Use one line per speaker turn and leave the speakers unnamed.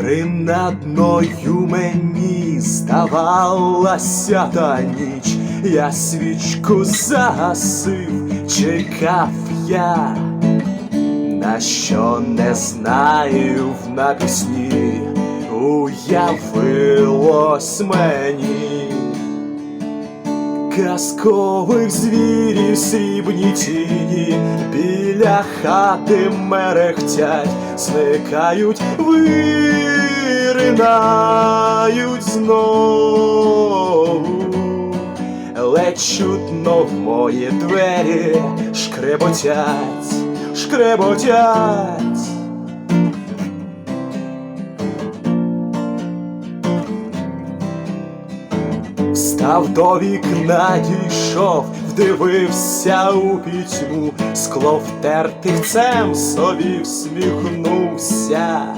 Принадною мені здавалася та ніч, я свічку загасив, чекав я, на що не знаю в напісні, уявилось мені казкових звірів срібні тіні біля хати мерехтять, зникають, виринають знову, ледь чутно в мої двері шкреботять, шкреботять. Став до вікна, дійшов, вдивився у пітьму, скло втертих цем собі всміхнувся.